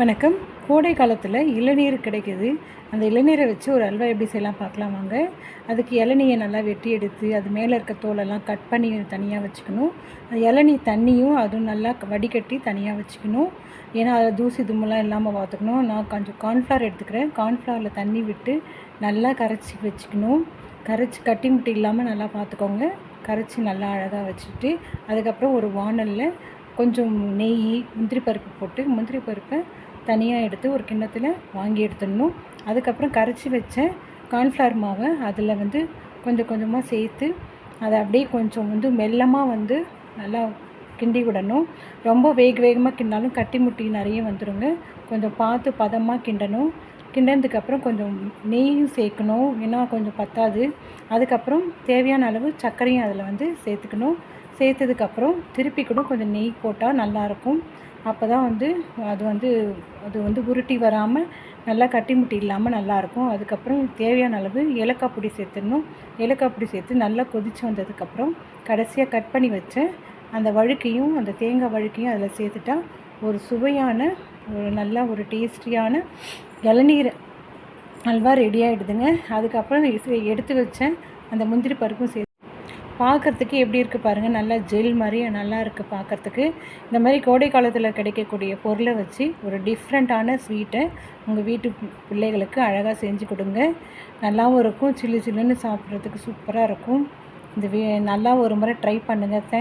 வணக்கம். கோடை காலத்தில் இளநீர் கிடைக்குது. அந்த இளநீரை வச்சு ஒரு அல்வா எப்படி செய்யலாம் பார்க்கலாம் வாங்க. அதுக்கு இளநியை நல்லா வெட்டி எடுத்து அது மேலே இருக்க தோலெல்லாம் கட் பண்ணி தனியாக வச்சுக்கணும். அந்த இளநீ தண்ணியும் அதுவும் நல்லா வடிகட்டி தனியாக வச்சுக்கணும். ஏன்னா அதில் தூசி தும்மெல்லாம் இல்லாமல் பார்த்துக்கணும். நான் கொஞ்சம் கார்ன்ஃப்ளவர் எடுத்துக்கிறேன். கார்ன்ஃப்ளவரில் தண்ணி விட்டு நல்லா கரைச்சி வச்சுக்கணும். கரைச்சி கட்டி முட்டி இல்லாமல் நல்லா பார்த்துக்கோங்க. கரைச்சி நல்லா அழகாக வச்சுட்டு அதுக்கப்புறம் ஒரு வானலில் கொஞ்சம் நெய் முந்திரி பருப்பு போட்டு முந்திரி பருப்பை தனியாக எடுத்து ஒரு கிண்ணத்தில் வாங்கி எடுத்துடணும். அதுக்கப்புறம் கரைச்சி வச்ச கார்ன்ஃப்ளவர் மாவை அதில் வந்து கொஞ்சம் கொஞ்சமாக சேர்த்து அதை அப்படியே கொஞ்சம் வந்து மெல்லமாக வந்து நல்லா கிண்டி விடணும். ரொம்ப வேக வேகமாக கிண்டாலும் கட்டி முட்டி நிறைய வந்துடுங்க கொஞ்சம் பார்த்து பதமாக கிண்டணும். கிண்டதுக்கப்புறம் கொஞ்சம் நெய்யும் சேர்க்கணும். ஏன்னா கொஞ்சம் பத்தாது. அதுக்கப்புறம் தேவையான அளவு சர்க்கரையும் அதில் வந்து சேர்த்துக்கணும். சேர்த்ததுக்கப்புறம் திருப்பி கூட கொஞ்சம் நெய் போட்டால் நல்லாயிருக்கும். அப்போ தான் வந்து அது வந்து அது வந்து உருட்டி வராமல் நல்லா கட்டி முட்டி இல்லாமல் நல்லாயிருக்கும். அதுக்கப்புறம் தேவையான அளவு ஏலக்காய் பொடி சேர்த்துடணும். ஏலக்காய் பொடி சேர்த்து நல்லா கொதித்து வந்ததுக்கப்புறம் கடைசியாக கட் பண்ணி வச்ச அந்த வழுக்கையும் அந்த தேங்காய் வழுக்கையும் அதில் சேர்த்துட்டா ஒரு சுவையான ஒரு நல்ல ஒரு டேஸ்டியான இளநீர் அல்வா ரெடி ஆகிடுதுங்க அதுக்கப்புறம் எடுத்து வச்சேன் அந்த முந்திரி பருப்பும் சேர்த்து பார்க்குறதுக்கு எப்படி இருக்குது பாருங்கள் நல்லா ஜெல் மாதிரி நல்லா இருக்குது பார்க்குறதுக்கு. இந்த மாதிரி கோடை காலத்தில் கிடைக்கக்கூடிய பொருளை வச்சு ஒரு டிஃப்ரெண்ட்டான ஸ்வீட்டை உங்கள் வீட்டு பிள்ளைகளுக்கு அழகாக செஞ்சு கொடுங்க. நல்லாவும் இருக்கும். சில்லு சில்லுன்னு சாப்பிட்றதுக்கு சூப்பராக இருக்கும். இந்த நல்லா ஒரு முறை ட்ரை பண்ணுங்கள்